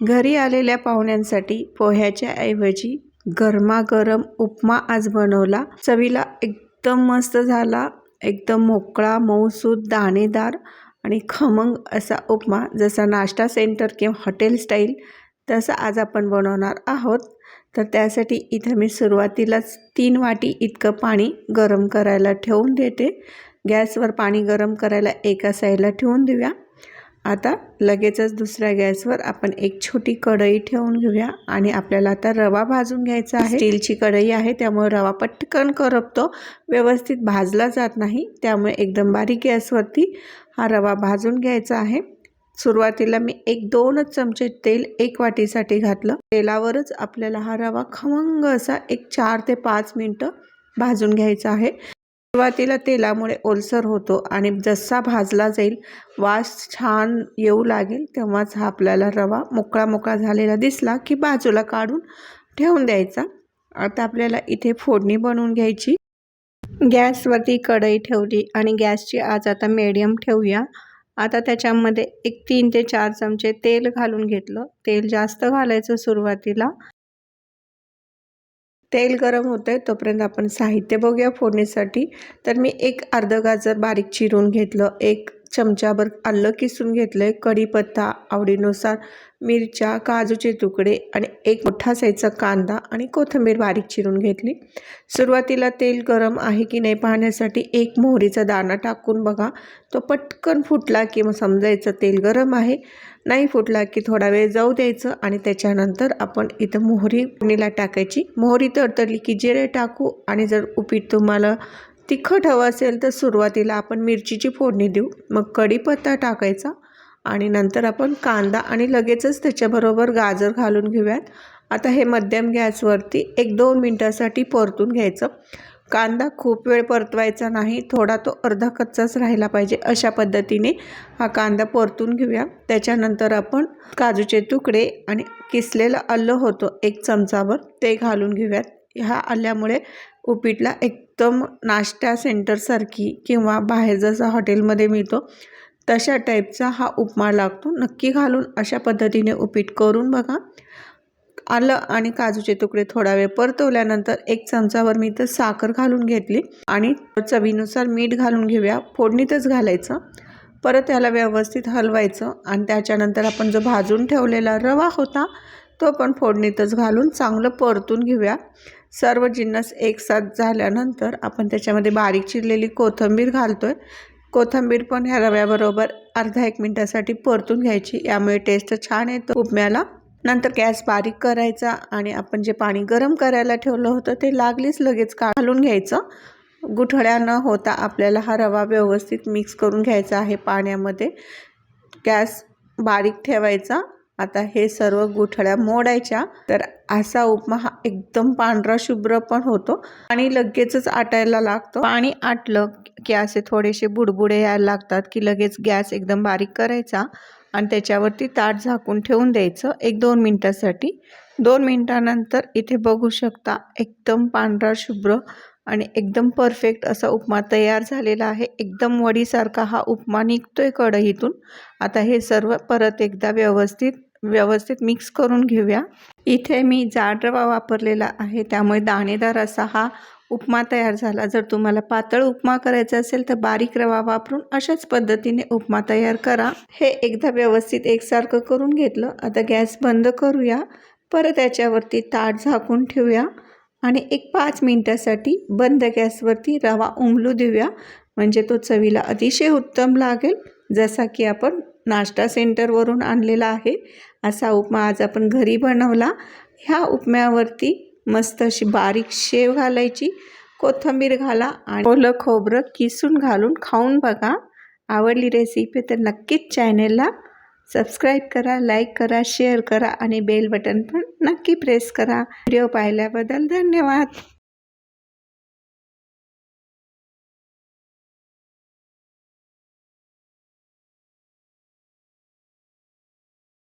घरी आलेल्या पाहुण्यांसाठी पोह्याच्या ऐवजी गरमागरम उपमा आज बनवला. चवीला एकदम मस्त झाला. एकदम मोकळा मऊसूद दाणेदार आणि खमंग असा उपमा. जसा नाश्ता सेंटर किंवा हॉटेल स्टाईल तसा आज आपण बनवणार आहोत. तर त्यासाठी इथं मी सुरुवातीलाच तीन वाटी इतकं पाणी गरम करायला ठेवून देते. गॅसवर पाणी गरम करायला एका साईडला ठेवून देऊया. आता लगेचच दुसऱ्या गॅसवर आपण एक छोटी कढई ठेवून घेऊया. आणि आपल्याला आता रवा भाजून घ्यायचा आहे. स्टीलची कढई आहे त्यामुळे रवा पटकन करपतो. व्यवस्थित भाजला जात नाही त्यामुळे एकदम बारीक गॅसवरती हा रवा भाजून घ्यायचा आहे. सुरुवातीला मी एक दोनच चमचे तेल एक वाटीसाठी घातलं. तेलावरच आपल्याला हा रवा खमंग असा एक चार ते पाच मिनटं भाजून घ्यायचा आहे. सुरुवातीला तेलामुळे ओलसर होतो आणि जसा भाजला जाईल वास छान येऊ लागेल तेव्हाच हा आपल्याला रवा मोकळा मोकळा झालेला दिसला की बाजूला काढून ठेवून द्यायचा. आता आपल्याला इथे फोडणी बनवून घ्यायची. गॅसवरती कढई ठेवली आणि गॅसची आज आता मीडियम ठेवूया. आता त्याच्यामध्ये एक तीन ते चार चमचे तेल घालून घेतलं. तेल जास्त घालायचं सुरुवातीला. तेल गरम होतं आहे तोपर्यंत आपण साहित्य बघूया फोडणीसाठी. तर मी एक अर्धं गाजर बारीक चिरून घेतलं एक चमचाभर आलं किसून घेतलं आहे कढीपत्ता आवडीनुसार मिरच्या काजूचे तुकडे आणि एक मोठा साईजचा कांदा आणि कोथिंबीर बारीक चिरून घेतली. सुरुवातीला तेल गरम आहे की नाही पाहण्यासाठी एक मोहरीचा दाणा टाकून बघा. तो पटकन फुटला की मग समजायचं तेल गरम आहे. नाही फुटला की थोडा वेळ जाऊ द्यायचं आणि त्याच्यानंतर आपण इथं मोहरी फोडणीला टाकायची. मोहरी तडतडली की जिरे टाकू आणि जर उपीट तुम्हाला तिखट हवं असेल तर सुरुवातीला आपण मिरचीची फोडणी देऊ. मग कढीपत्ता टाकायचा आणि नंतर आपण कांदा आणि लगेचच त्याच्याबरोबर गाजर घालून घेऊयात. आता हे मध्यम गॅसवरती एक दोन मिनटासाठी परतून घ्यायचं. कांदा खूप वेळ परतवायचा नाही थोडा तो अर्धा कच्चाच राहिला पाहिजे अशा पद्धतीने हा कांदा परतून घेऊया. त्याच्यानंतर आपण काजूचे तुकडे आणि किसलेलं आलं होतं एक चमचावर ते घालून घेऊयात. ह्या आल्यामुळे उपीटला उत्तम नाश्ता सेंटरसारखी किंवा बाहेर जसा हॉटेलमध्ये मिळतो तशा टाईपचा हा उपमा लागतो. नक्की घालून अशा पद्धतीने उपीट करून बघा. आलं आणि काजूचे तुकडे थोडा वेळ परतवल्यानंतर एक चमचावर मी तर साखर घालून घेतली आणि चवीनुसार मीठ घालून घेऊया. फोडणीतच घालायचं. परत त्याला व्यवस्थित हलवायचं आणि त्याच्यानंतर आपण जो भाजून ठेवलेला रवा होता तो पण फोडणीतच घालून चांगलं परतून घेऊया. सर्व जिन्नस एकसाथ झाल्यानंतर आपण त्याच्यामध्ये बारीक चिरलेली कोथिंबीर घालतो आहे कोथिंबीर पण ह्या रव्याबरोबर अर्धा एक मिनटासाठी परतून घ्यायची. यामुळे टेस्ट छान येतो उपम्याला. नंतर गॅस बारीक करायचा आणि आपण जे पाणी गरम करायला ठेवलं होतं ते लागलीच लगेच काढून घ्यायचं. गुठळ्या न होता आपल्याला हा रवा व्यवस्थित मिक्स करून घ्यायचा आहे पाण्यामध्ये. गॅस बारीक ठेवायचा. आता हे सर्व गुठळ्या मोडायच्या. तर असा उपमा हा एकदम पांढरा शुभ्र पण होतो आणि लगेचच आटायला लागतो. पाणी आटलं की असे थोडेसे बुडबुडे यायला लागतात की लगेच गॅस एकदम बारीक करायचा आणि त्याच्यावरती ताट झाकून ठेवून द्यायचं एक दोन मिनटासाठी. दोन मिनटानंतर इथे बघू शकता एकदम पांढरा शुभ्र आणि एकदम परफेक्ट असा उपमा तयार झालेला आहे. एकदम वडीसारखा हा उपमा निघतोय कढईतून. आता हे सर्व परत एकदा व्यवस्थित व्यवस्थित मिक्स करून घेऊया. इथे मी जाड रवा वापरलेला आहे. त्यामुळे दाणेदार असा हा उपमा तयार झाला. जर तुम्हाला पातळ उपमा करायचा असेल तर बारीक रवा वापरून अशाच पद्धतीने उपमा तयार करा. हे एकदा व्यवस्थित एकसारखं करून घेतलं. आता गॅस बंद करूया. परत त्याच्यावरती ताट झाकून ठेवूया. आणि एक पाच मिनटासाठी बंद गॅसवरती रवा उमलू देऊया. म्हणजे तो चवीला अतिशय उत्तम लागेल. जसा की आपण नाश्ता सेंटरवरून आणलेला आहे. असा उपमा आज आपण घरी बनवला. ह्या उपम्यावरती मस्त अशी बारीक शेव घालायची कोथिंबीर घाला आणि ओलं खोबरं किसून घालून खाऊन बघा. आवडली रेसिपी तर नक्कीच चॅनेलला सबस्क्राईब करा लाईक करा शेअर करा आणि बेल बटन पण नक्की प्रेस करा. व्हिडिओ पाहिल्याबद्दल धन्यवाद.